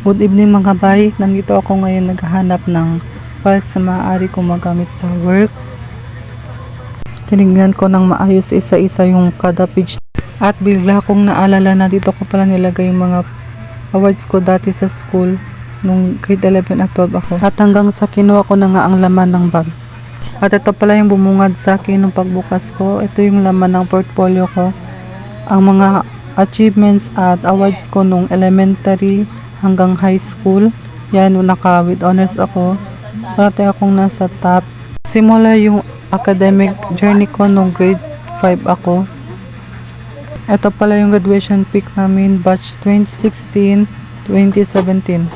Good evening mga bay. Nandito ako ngayon naghahanap ng files na maaari kong magamit sa work. Tinignan ko ng maayos isa-isa yung kada page. At bigla kong naalala na dito ko pala nilagay yung mga awards ko dati sa school nung grade 11 at 12 ako. At hanggang sa kinuha ko na nga ang laman ng bag. At ito pala yung bumungad sa akin nung pagbukas ko. Ito yung laman ng portfolio ko. Ang mga achievements at awards ko nung elementary hanggang high school. Yan, naka with honors ako. Parati akong nasa top. Simula yung academic journey ko nung grade 5 ako. Ito pala yung graduation pic namin, batch 2016-2017.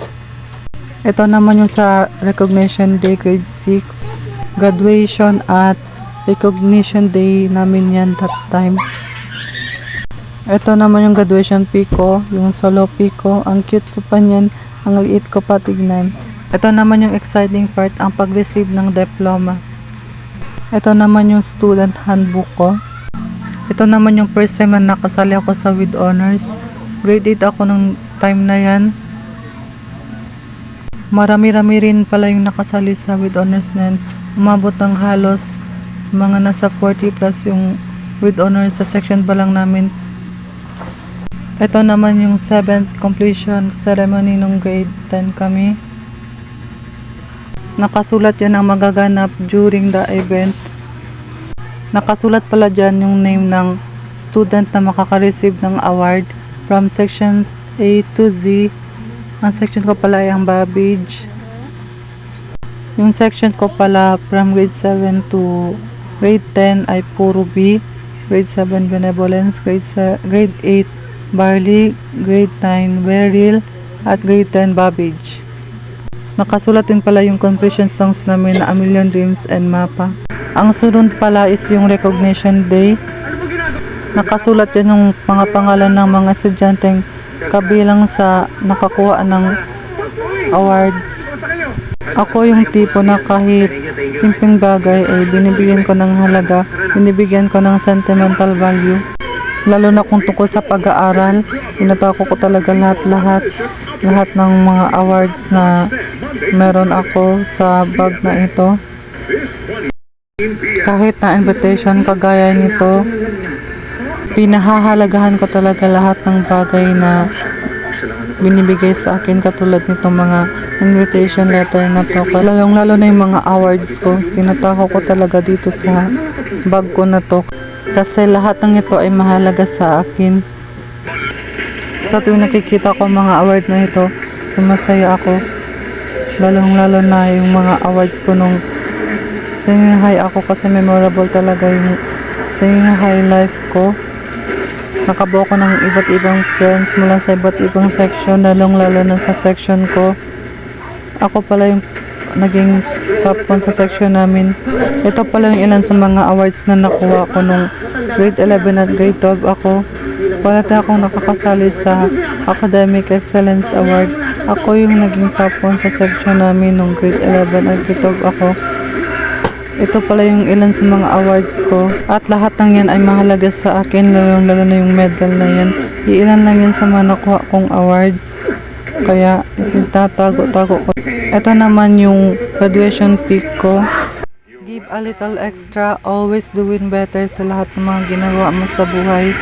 Ito naman yung sa recognition day grade 6, graduation at recognition day namin yan that time. Ito naman yung graduation pic ko, yung solo pic ko. Ang cute ko pa niyan, ang liit ko pa tignan. Ito naman yung exciting part, ang pag-receive ng diploma. Ito naman yung student handbook ko. Ito naman yung first time na nakasali ako sa with honors. Grade 8 ako nung time na yan. Marami-rami rin pala yung nakasali sa with honors na yan. Umabot ng halos mga nasa 40 plus yung with honors sa section pa lang namin. Ito naman yung 7th completion ceremony nung grade 10 kami. Nakasulat yan ang magaganap during the event. Nakasulat pala dyan yung name ng student na makaka-receive ng award from section A to Z. Ang section ko pala ay ang Babbage. Yung section ko pala from grade 7 to grade 10 ay puro B. Grade 7 Benevolence, grade, grade 8 Barley, grade 9 Beryl, at grade 10 Babbage. Nakasulat din pala yung completion songs namin na A Million Dreams and Mapa. Ang sunod pala is yung recognition day. Nakasulat yan yung mga pangalan ng mga estudyanteng kabilang sa nakakuha ng awards. Ako yung tipo na kahit simpleng bagay ay binibigyan ko ng halaga, binibigyan ko ng sentimental value. Lalo na kung tungkol sa pag-aaral, tinatako ko talaga lahat-lahat, lahat ng mga awards na meron ako sa bag na ito. Kahit na invitation kagaya nito, pinahahalagahan ko talaga lahat ng bagay na binibigay sa akin katulad nitong mga invitation letter na to. Lalong lalo na yung mga awards ko. Tinatako ko talaga dito sa bag ko na to. Kasi lahat ng ito ay mahalaga sa akin. Sa tuwing nakikita ko mga award na ito, sumasaya ako. Lalong lalo na yung mga awards ko nung senior high ako kasi memorable talaga yung senior high life ko. Nakabuo ko ng iba't ibang friends mula sa iba't ibang section, lalong lalo na sa section ko. Ako pala yung naging top 1 sa section namin. Ito pala yung ilan sa mga awards na nakuha ko nung grade 11 at grade 12 ako. Palata akong nakakasali sa Academic Excellence Award. Ako yung naging top 1 sa section namin nung grade 11 at grade 12 ako. Ito pala yung ilan sa mga awards ko. At lahat ng yan ay mahalaga sa akin, lalo lalo na yung medal na yan. Iilan lang yan sa mga nakuha kong awards. Kaya itatago-tago ko. Ito naman yung graduation pic ko. Give a little extra, always doing better sa lahat ng mga ginagawa mo sa buhay.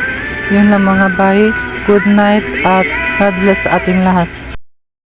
Yun lang mga bay. Good night at God bless ating lahat.